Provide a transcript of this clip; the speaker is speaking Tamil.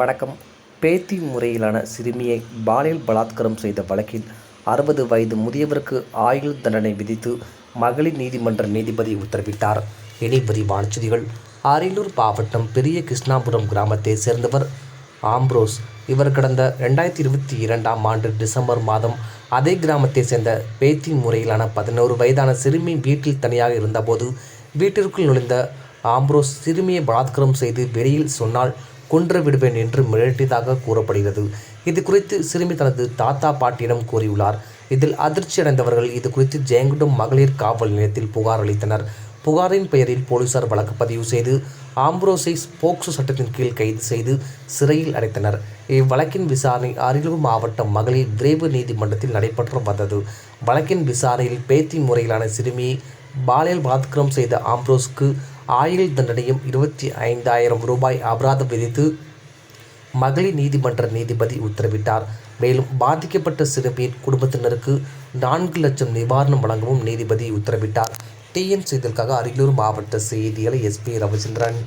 வணக்கம். பேத்தி முறையிலான சிறுமியை பாலியல் பலாத்காரம் செய்த வழக்கில் அறுபது வயது முதியவருக்கு ஆயுள் தண்டனை விதித்து மகளிர் நீதிமன்ற நீதிபதி உத்தரவிட்டார். இனி விரிவான செய்திகள். அரியலூர் மாவட்டம் பெரிய கிருஷ்ணாபுரம் கிராமத்தை சேர்ந்தவர் ஆம்ப்ரோஸ் இவர் கடந்த ரெண்டாயிரத்தி இருபத்தி இரண்டாம் ஆண்டு டிசம்பர் மாதம் அதே கிராமத்தை சேர்ந்த பேத்தி முறையிலான பதினோரு வயதான சிறுமி வீட்டில் தனியாக இருந்தபோது வீட்டிற்குள் நுழைந்த ஆம்ப்ரோஸ் சிறுமியை பலாத்காரம் செய்து வெளியில் சொன்னால் கொன்று விடுவேன் என்று மிரட்டியதாக கூறப்படுகிறது. இது குறித்து சிறுமி தனது தாத்தா பாட்டியிடம் கூறியுள்ளார். இதில் அதிர்ச்சி அடைந்தவர்கள் இது குறித்து ஜெயங்குண்டம் மகளிர் காவல் நிலையத்தில் புகார் அளித்தனர். புகாரின் பெயரில் போலீசார் வழக்கு பதிவு செய்து ஆம்ப்ரோஸை போக்சோ சட்டத்தின் கீழ் கைது செய்து சிறையில் அடைத்தனர். இவ்வழக்கின் விசாரணை அரியலூர் மாவட்டம் மகளிர் விரைவு நீதிமன்றத்தில் நடைபெற்று வந்தது. வழக்கின் விசாரணையில் பேத்தி முறையிலான சிறுமியை பாலியல் பலாத்காரம் செய்த ஆம்ப்ரோஸ்க்கு ஆயுள் தண்டனையும் இருபத்தி ஐந்தாயிரம் ரூபாய் அபராதம் விதித்து மகளிர் நீதிமன்ற நீதிபதி உத்தரவிட்டார். மேலும் பாதிக்கப்பட்ட சிறுமியின் குடும்பத்தினருக்கு நான்கு லட்சம் நிவாரணம் வழங்கவும் நீதிபதி உத்தரவிட்டார். டிஎன் செய்திகளுக்காக அரியலூர் மாவட்ட செய்திகளை எஸ்பி ரவிச்சந்திரன்.